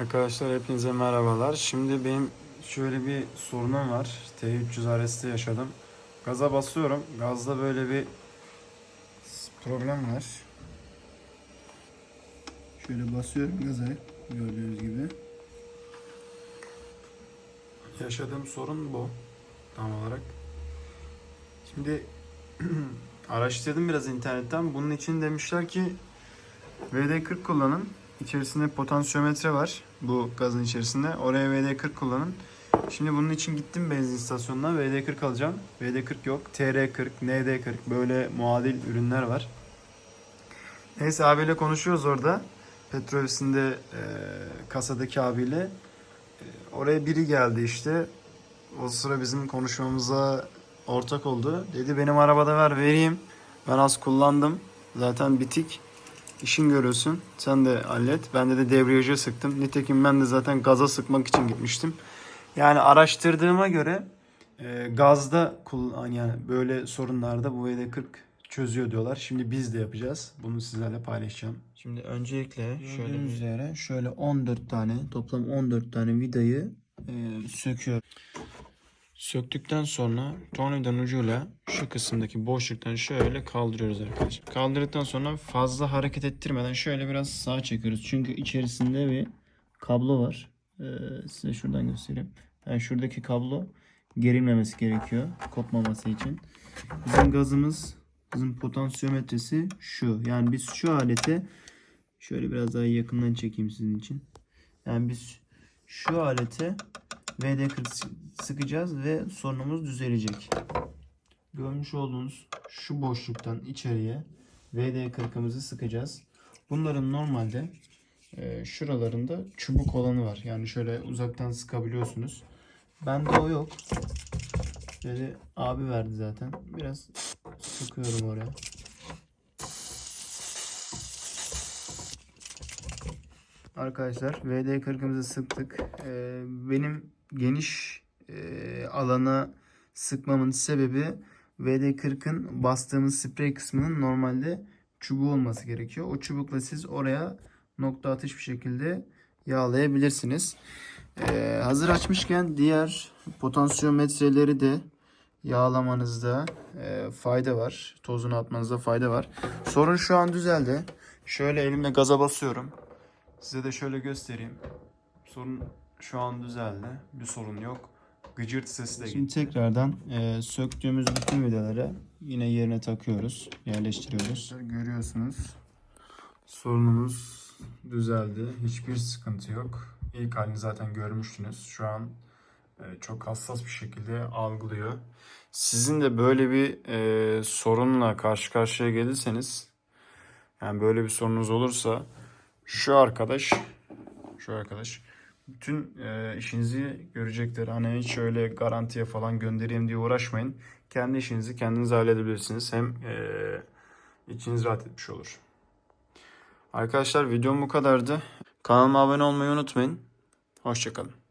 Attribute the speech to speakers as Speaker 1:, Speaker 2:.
Speaker 1: Arkadaşlar hepinize merhabalar. Şimdi benim şöyle bir sorunum var. T300 RS'te yaşadım. Gaza basıyorum. Gazda böyle bir problem var.
Speaker 2: Şöyle basıyorum gaza gördüğünüz gibi.
Speaker 1: Yaşadığım sorun bu. Tam olarak. Şimdi araştırdım biraz internetten. Bunun için demişler ki VD40 kullanın. İçerisinde potansiyometre var. Bu gazın içerisinde. Oraya VD40 kullanın. Şimdi bunun için gittim benzin istasyonuna. VD40 alacağım. VD40 yok. TR40, ND40 böyle muadil ürünler var. Neyse abiyle konuşuyoruz orada. Petrol ofisinde e, kasadaki abiyle. Oraya biri geldi işte. O sıra bizim konuşmamıza ortak oldu. Dedi benim arabada ver vereyim. Ben az kullandım. Zaten bitik. İşin görüyorsun. Sen de hallet. Ben de, de debriyaja sıktım. Nitekim ben de zaten gaza sıkmak için gitmiştim. Yani araştırdığıma göre e, gazda kullan yani böyle sorunlarda bu VD40 çözüyor diyorlar. Şimdi biz de yapacağız. Bunu sizlerle paylaşacağım. Şimdi öncelikle şöyle
Speaker 2: Gördüğünüz
Speaker 1: üzere şöyle 14 tane toplam 14 tane vidayı e, söküyorum. Söktükten sonra tornavidanın ucuyla şu kısımdaki boşluktan şöyle kaldırıyoruz arkadaşlar. Kaldırdıktan sonra fazla hareket ettirmeden şöyle biraz sağa çekiyoruz. Çünkü içerisinde bir kablo var. Ee, size şuradan göstereyim. Yani şuradaki kablo gerilmemesi gerekiyor kopmaması için. Bizim gazımız, bizim potansiyometresi şu. Yani biz şu alete şöyle biraz daha yakından çekeyim sizin için. Yani biz şu alete VD40 sıkacağız ve sorunumuz düzelecek. Görmüş olduğunuz şu boşluktan içeriye VD40'ımızı sıkacağız. Bunların normalde e, şuralarında çubuk olanı var. Yani şöyle uzaktan sıkabiliyorsunuz. Bende o yok. Böyle abi verdi zaten. Biraz sıkıyorum oraya. Arkadaşlar VD40'ımızı sıktık. Ee, benim geniş e, alana sıkmamın sebebi VD40'ın bastığımız sprey kısmının normalde çubuğu olması gerekiyor. O çubukla siz oraya nokta atış bir şekilde yağlayabilirsiniz. Ee, hazır açmışken diğer potansiyometreleri de yağlamanızda e, fayda var. Tozunu atmanızda fayda var. Sorun şu an düzeldi. Şöyle elimle gaza basıyorum. Size de şöyle göstereyim. Sorun şu an düzeldi. Bir sorun yok. Gıcırt sesi de Şimdi tekrardan e, söktüğümüz bütün vidaları yine yerine takıyoruz. Yerleştiriyoruz. Görüyorsunuz. Sorunumuz düzeldi. Hiçbir sıkıntı yok. İlk halini zaten görmüştünüz. Şu an e, çok hassas bir şekilde algılıyor. Sizin de böyle bir e, sorunla karşı karşıya gelirseniz yani böyle bir sorunuz olursa şu arkadaş şu arkadaş bütün e, işinizi görecektir. Hani hiç öyle garantiye falan göndereyim diye uğraşmayın. Kendi işinizi kendiniz halledebilirsiniz. Hem e, içiniz rahat etmiş olur. Arkadaşlar videom bu kadardı. Kanalıma abone olmayı unutmayın. Hoşçakalın.